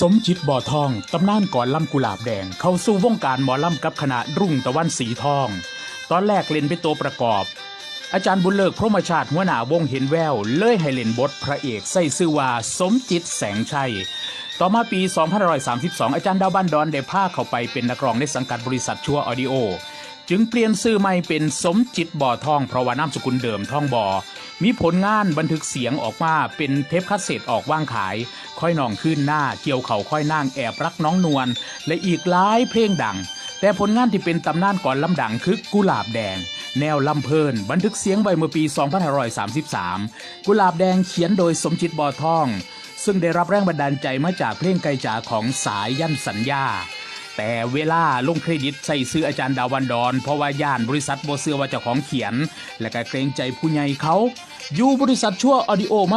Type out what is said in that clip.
สมจิตบ่อทองตำนานก่อนล่ำกุหลาบแดง เข้าสู่วงการหมอล่ำกับคณะรุ่งตะวันสีทอง ตอนแรกเล่นเป็นตัวประกอบ อาจารย์บุญเลิกพรหมชาติหัวหน้าวงเห็นแวว เลยให้เล่นบทพระเอกใส่ซื่อว่าสมจิตแสงชัย ต่อมาปี 2532 อาจารย์ดาวบ้านดอนได้พาเข้าไปเป็นนักร้องในสังกัดบริษัทชัวออดิโอ จึงเปลี่ยนชื่อใหม่เป็นสมจิตบ่อทองเพราะว่านามสกุลเดิมทองบ่อ มีผลงานบันทึกเสียงออกมาเป็นเทปคัสเซ็ตออกว่างขาย ค่อยนองขึ้นหน้าเกี่ยวเข่าค่อยนั่งแอบรักน้องนวลและอีกหลายเพลงดัง แต่ผลงานที่เป็นตำนานก่อนลำดังคือกุหลาบแดง แนวลำเพลิน บันทึกเสียงไว้เมื่อปี 2533 กุหลาบแดงเขียนโดยสมจิตบ่อทอง ซึ่งได้รับแรงบันดาลใจมาจากเพลงไกลจ๋าของสายยันสัญญา แต่เวลาลงเครดิตใส่ซื้ออาจารย์ดาวันดอน เพราะว่าย่านบริษัทโบเสือว่าเจ้าของเขียน และก็เกรงใจผู้ใหญ่เขา อยู่บริษัทชั่วออดิโอมา